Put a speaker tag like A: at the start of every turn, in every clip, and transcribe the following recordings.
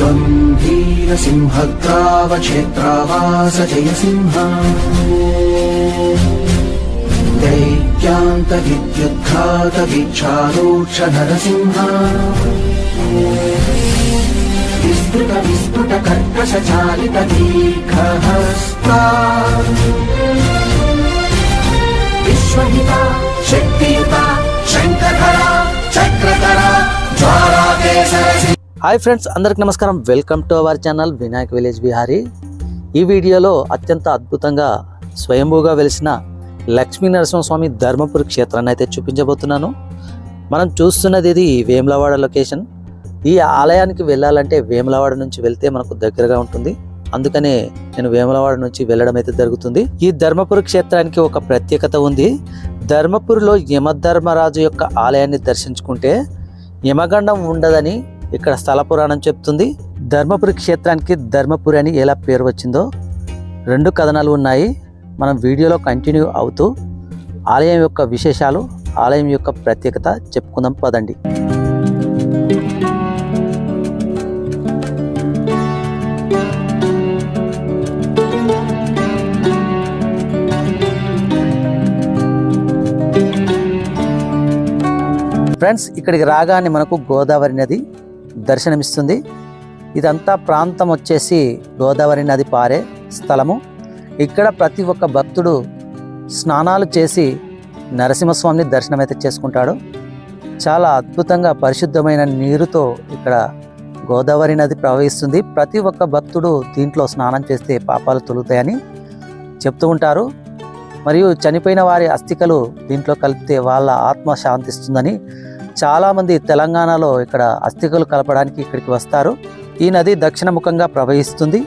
A: त्वम् वीरसिंहग्रावक्षेत्रावास जयसिंह दैत्यान्तविद्युद्घात वीक्षारोक्ष नरसिंह विस्तृत
B: hi friends అందరికి నమస్కారం. Welcome to our channel Vinayak village Bihari ఈ వీడియోలో అత్యంత అద్భుతంగా స్వయంభూగా వెలిసిన లక్ష్మీ నరసింహస్వామి ధర్మపురి క్షేత్రాన్ని అయితే చూపించబోతున్నాను. మనం చూస్తున్నది ఇది వేములవాడ లొకేషన్. ఈ ఆలయానికి వెళ్ళాలంటే వేములవాడ నుంచి వెళ్తే మనకు దగ్గరగా ఉంటుంది. అందుకనే నేను వేములవాడ నుంచి వెళ్ళడం అయితే జరుగుతుంది. ఈ ధర్మపురి క్షేత్రానికి ఒక ప్రత్యేకత ఉంది. ధర్మపురిలో యమధర్మరాజు యొక్క ఆలయాన్ని దర్శించుకుంటే యమగండం ఉండదని ఇక్కడ స్థల పురాణం చెప్తుంది. ధర్మపురి క్షేత్రానికి ధర్మపురి అని ఎలా పేరు వచ్చిందో రెండు కథనాలు ఉన్నాయి. మనం వీడియోలో కంటిన్యూ అవుతూ ఆలయం యొక్క విశేషాలు ఆలయం యొక్క ప్రత్యేకత చెప్పుకుందాం పదండి. ఫ్రెండ్స్ ఇక్కడికి రాగానే మనకు గోదావరి నది దర్శనమిస్తుంది. ఇదంతా ప్రాంతం వచ్చేసి గోదావరి నది పారే స్థలము. ఇక్కడ ప్రతి ఒక్క భక్తుడు స్నానాలు చేసి నరసింహస్వామిని దర్శనమైతే చేసుకుంటాడు. చాలా అద్భుతంగా పరిశుద్ధమైన నీరుతో ఇక్కడ గోదావరి నది ప్రవహిస్తుంది. ప్రతి ఒక్క భక్తుడు దీంట్లో స్నానం చేస్తే పాపాలు తొలుగుతాయని చెప్తూ ఉంటారు. మరియు చనిపోయిన వారి అస్థికలు దీంట్లో కలిపితే వాళ్ళ ఆత్మ శాంతిస్తుందని చాలామంది తెలంగాణలో ఇక్కడ అస్థికలు కలపడానికి ఇక్కడికి వస్తారు. ఈ నది దక్షిణముఖంగా ప్రవహిస్తుంది.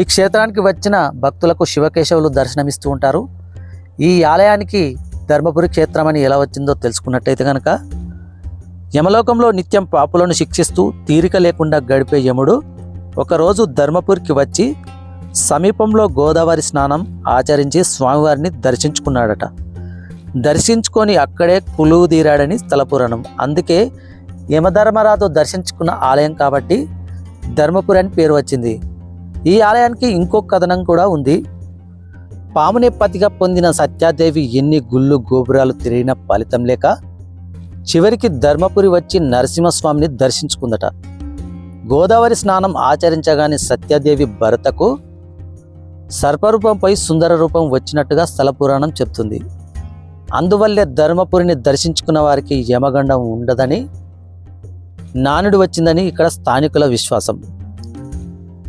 B: ఈ క్షేత్రానికి వచ్చిన భక్తులకు శివకేశవులు దర్శనమిస్తూ ఉంటారు. ఈ ఆలయానికి ధర్మపురి క్షేత్రం అని ఎలా వచ్చిందో తెలుసుకున్నట్టయితే కనుక యమలోకంలో నిత్యం పాపులను శిక్షిస్తూ తీరిక లేకుండా గడిపే యముడు ఒకరోజు ధర్మపూర్కి వచ్చి సమీపంలో గోదావరి స్నానం ఆచరించి స్వామివారిని దర్శించుకున్నాడట. దర్శించుకొని అక్కడే కులువు తీరాడని స్థలపురాణం అందుకే యమధర్మరాజు దర్శించుకున్న ఆలయం కాబట్టి ధర్మపురి అని పేరు వచ్చింది. ఈ ఆలయానికి ఇంకో కథనం కూడా ఉంది. పాముని పతిగా పొందిన సత్యాదేవి ఎన్ని గుళ్ళు గోపురాలు తిరిగిన ఫలితం లేక చివరికి ధర్మపురి వచ్చి నరసింహస్వామిని దర్శించుకుందట. గోదావరి స్నానం ఆచరించగానే సత్యాదేవి భరతకు సర్పరూపంపై సుందర రూపం వచ్చినట్టుగా స్థల పురాణం చెప్తుంది. అందువల్లే ధర్మపురిని దర్శించుకున్న వారికి యమగండం ఉండదని నానుడు వచ్చిందని ఇక్కడ స్థానికుల విశ్వాసం.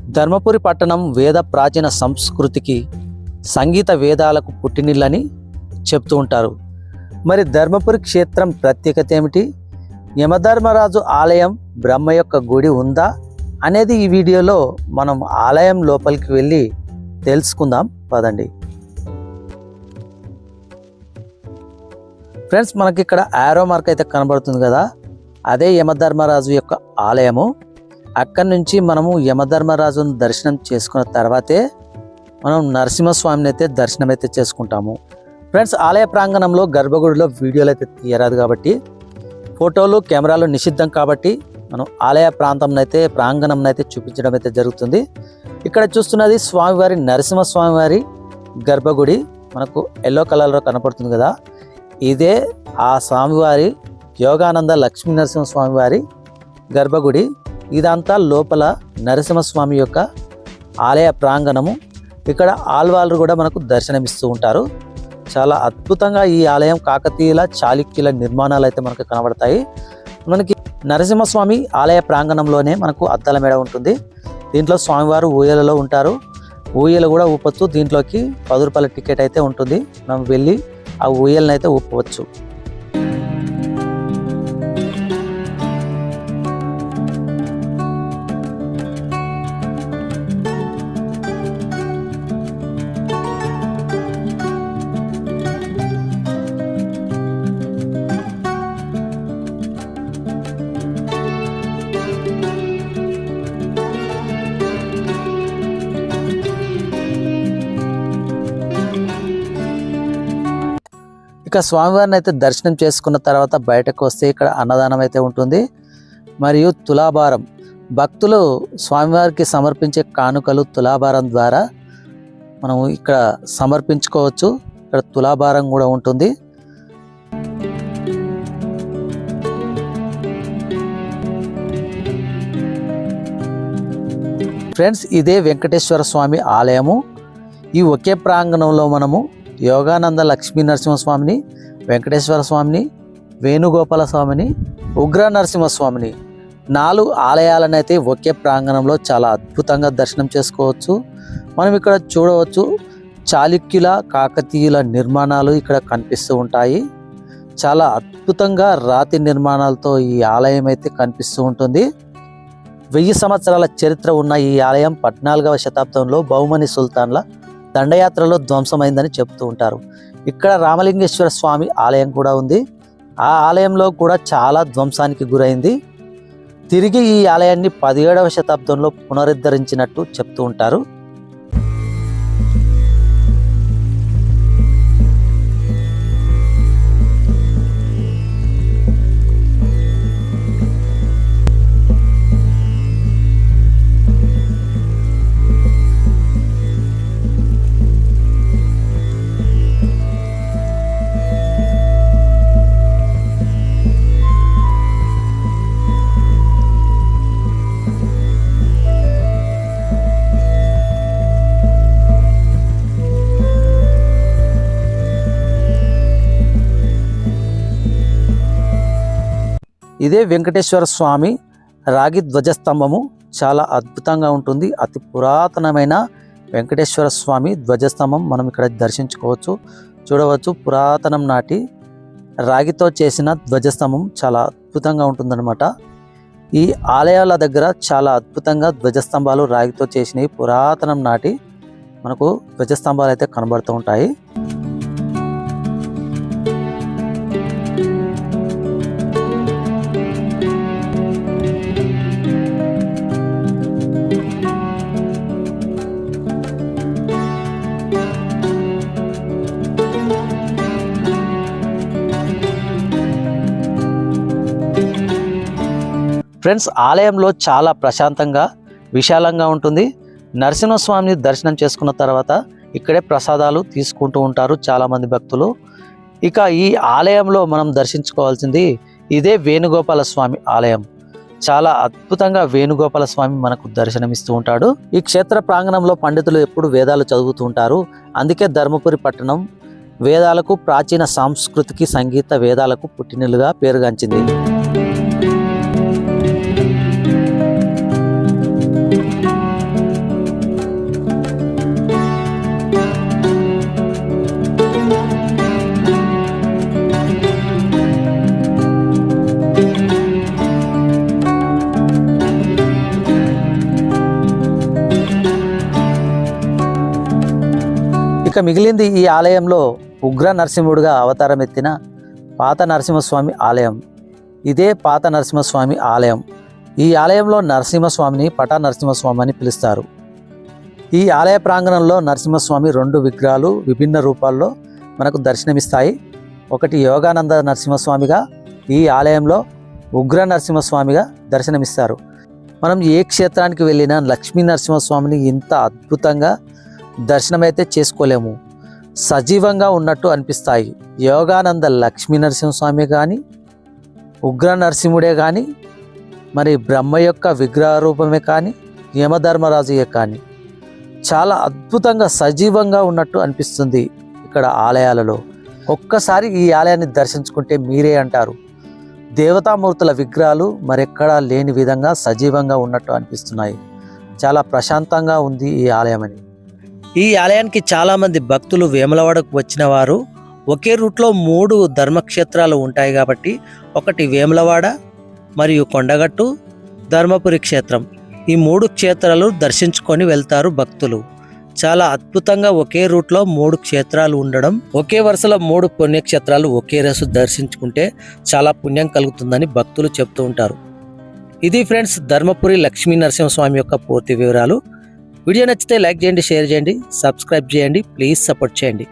B: ధర్మపురి పట్టణం వేద ప్రాచీన సంస్కృతికి సంగీత వేదాలకు పుట్టినిల్లని చెప్తూ ఉంటారు. మరి ధర్మపురి క్షేత్రం ప్రత్యేకత ఏమిటి? యమధర్మరాజు ఆలయం బ్రహ్మ యొక్క గుడి ఉందా? అనేది ఈ వీడియోలో మనం ఆలయం లోపలికి వెళ్ళి తెలుసుకుందాం. పదండి. ఫ్రెండ్స్ మనకి ఇక్కడ ఆరో మార్క్ అయితే కనబడుతుంది కదా? అదే యమధర్మరాజు యొక్క ఆలయము. అక్కడి నుంచి మనము యమధర్మరాజును దర్శనం చేసుకున్న తర్వాతే మనం నరసింహస్వామిని అయితే దర్శనం అయితే చేసుకుంటాము. ఫ్రెండ్స్ ఆలయ ప్రాంగణంలో గర్భగుడిలో వీడియోలు అయితే తీయరాదు కాబట్టి ఫోటోలు కెమెరాలు నిషిద్ధం కాబట్టి మనం ఆలయ ప్రాంతం అయితే ప్రాంగణం అయితే చూపించడం అయితే జరుగుతుంది. ఇక్కడ చూస్తున్నది స్వామివారి నరసింహస్వామివారి గర్భగుడి. మనకు ఎల్లో కలర్లో కనపడుతుంది కదా. ఇదే ఆ స్వామివారి యోగానంద లక్ష్మీ నరసింహ స్వామివారి గర్భగుడి. ఇదంతా లోపల నరసింహస్వామి యొక్క ఆలయ ప్రాంగణము. ఇక్కడ ఆల్వాళ్ళు కూడా మనకు దర్శనమిస్తూ ఉంటారు. చాలా అద్భుతంగా ఈ ఆలయం కాకతీయుల చాళుక్యుల నిర్మాణాలు అయితే మనకు కనబడతాయి. మనకి నరసింహస్వామి ఆలయ ప్రాంగణంలోనే మనకు అద్దాల మేడ ఉంటుంది. దీంట్లో స్వామివారు ఊయలలో ఉంటారు. ఊయలు కూడా ఊపొచ్చు. దీంట్లోకి పది రూపాయల టికెట్ అయితే ఉంటుంది. మనం వెళ్ళి ఆ ఊయలను అయితే ఊపవచ్చు. ఇక స్వామివారిని అయితే దర్శనం చేసుకున్న తర్వాత బయటకు వస్తే ఇక్కడ అన్నదానం అయితే ఉంటుంది. మరియు తులాభారం. భక్తులు స్వామివారికి సమర్పించే కానుకలు తులాభారం ద్వారా మనం ఇక్కడ సమర్పించుకోవచ్చు. ఇక్కడ తులాభారం కూడా ఉంటుంది. ఫ్రెండ్స్ ఇదే వెంకటేశ్వర స్వామి ఆలయము. ఈ ఒకే ప్రాంగణంలో మనము యోగానంద లక్ష్మీ నరసింహస్వామిని వెంకటేశ్వర స్వామిని వేణుగోపాల స్వామిని ఉగ్ర నరసింహస్వామిని. నాలుగు ఆలయాలను అయితే ఒకే ప్రాంగణంలో చాలా అద్భుతంగా దర్శనం చేసుకోవచ్చు. మనం ఇక్కడ చూడవచ్చు చాళుక్యుల కాకతీయుల నిర్మాణాలు ఇక్కడ కనిపిస్తూ ఉంటాయి. చాలా అద్భుతంగా రాతి నిర్మాణాలతో ఈ ఆలయం అయితే కనిపిస్తూ ఉంటుంది. వెయ్యి సంవత్సరాల చరిత్ర ఉన్న ఈ ఆలయం పద్నాలుగవ శతాబ్దంలో బహుమని సుల్తాన్ల దండయాత్రలో ధ్వంసమైందని చెప్తూ ఉంటారు. ఇక్కడ రామలింగేశ్వర స్వామి ఆలయం కూడా ఉంది. ఆ ఆలయంలో కూడా చాలా ధ్వంసానికి గురైంది. తిరిగి ఈ ఆలయాన్ని పదిహేడవ శతాబ్దంలో పునరుద్ధరించినట్టు చెప్తూ ఉంటారు. ఇదే వెంకటేశ్వర స్వామి రాగి ధ్వజస్తంభము. చాలా అద్భుతంగా ఉంటుంది. అతి పురాతనమైన వెంకటేశ్వర స్వామి ధ్వజస్తంభం మనం ఇక్కడ దర్శించుకోవచ్చు. చూడవచ్చు పురాతనం నాటి రాగితో చేసిన ధ్వజస్తంభం చాలా అద్భుతంగా ఉంటుందన్నమాట. ఈ ఆలయాల దగ్గర చాలా అద్భుతంగా ధ్వజస్తంభాలు రాగితో చేసినవి. పురాతనం నాటి మనకు ధ్వజస్తంభాలు అయితే కనబడుతూ ఉంటాయి. ఫ్రెండ్స్ ఆలయంలో చాలా ప్రశాంతంగా విశాలంగా ఉంటుంది. నరసింహస్వామిని దర్శనం చేసుకున్న తర్వాత ఇక్కడే ప్రసాదాలు తీసుకుంటూ ఉంటారు చాలామంది భక్తులు. ఇక ఈ ఆలయంలో మనం దర్శించుకోవాల్సింది ఇదే వేణుగోపాల స్వామి ఆలయం. చాలా అద్భుతంగా వేణుగోపాల స్వామి మనకు దర్శనమిస్తూ ఉంటాడు. ఈ క్షేత్ర ప్రాంగణంలో పండితులు ఎప్పుడు వేదాలు చదువుతూ ఉంటారు. అందుకే ధర్మపురి పట్టణం వేదాలకు ప్రాచీన సాంస్కృతికి సంగీత వేదాలకు పుట్టినలుగా పేరుగాంచింది. ఇక మిగిలింది ఈ ఆలయంలో ఉగ్ర నరసింహుడిగా అవతారం ఎత్తిన పాత నరసింహస్వామి ఆలయం. ఇదే పాత నరసింహస్వామి ఆలయం. ఈ ఆలయంలో నరసింహస్వామిని పటా నరసింహస్వామి అని పిలుస్తారు. ఈ ఆలయ ప్రాంగణంలో నరసింహస్వామి రెండు విగ్రహాలు విభిన్న రూపాల్లో మనకు దర్శనమిస్తాయి. ఒకటి యోగానంద నరసింహస్వామిగా ఈ ఆలయంలో ఉగ్ర నరసింహస్వామిగా దర్శనమిస్తారు. మనం ఏ క్షేత్రానికి వెళ్ళినా లక్ష్మీ నరసింహస్వామిని ఇంత అద్భుతంగా దర్శనమైతే చేసుకోలేము. సజీవంగా ఉన్నట్టు అనిపిస్తాయి. యోగానంద లక్ష్మీ నరసింహస్వామి కానీ ఉగ్ర నరసింహుడే కానీ మరి బ్రహ్మ యొక్క విగ్రహ రూపమే కానీ యమధర్మరాజుయే కానీ చాలా అద్భుతంగా సజీవంగా ఉన్నట్టు అనిపిస్తుంది ఇక్కడ ఆలయాలలో. ఒక్కసారి ఈ ఆలయాన్ని దర్శించుకుంటే మీరే అంటారు. దేవతామూర్తుల విగ్రహాలు మరెక్కడా లేని విధంగా సజీవంగా ఉన్నట్టు అనిపిస్తున్నాయి. చాలా ప్రశాంతంగా ఉంది ఈ ఆలయం అని. ఈ ఆలయానికి చాలామంది భక్తులు వేములవాడకు వచ్చిన వారు ఒకే రూట్లో మూడు ధర్మక్షేత్రాలు ఉంటాయి కాబట్టి ఒకటి వేములవాడ మరియు కొండగట్టు ధర్మపురి క్షేత్రం. ఈ మూడు క్షేత్రాలు దర్శించుకొని వెళ్తారు భక్తులు. చాలా అద్భుతంగా ఒకే రూట్లో మూడు క్షేత్రాలు ఉండడం ఒకే వరుసలో మూడు పుణ్యక్షేత్రాలు ఒకే రోజు దర్శించుకుంటే చాలా పుణ్యం కలుగుతుందని భక్తులు చెప్తూ ఉంటారు. ఇది ఫ్రెండ్స్ ధర్మపురి లక్ష్మీ నరసింహస్వామి యొక్క పూర్తి వివరాలు. వీడియో నచ్చితే లైక్ చేయండి షేర్ చేయండి సబ్స్క్రైబ్ చేయండి ప్లీజ్ సపోర్ట్ చేయండి.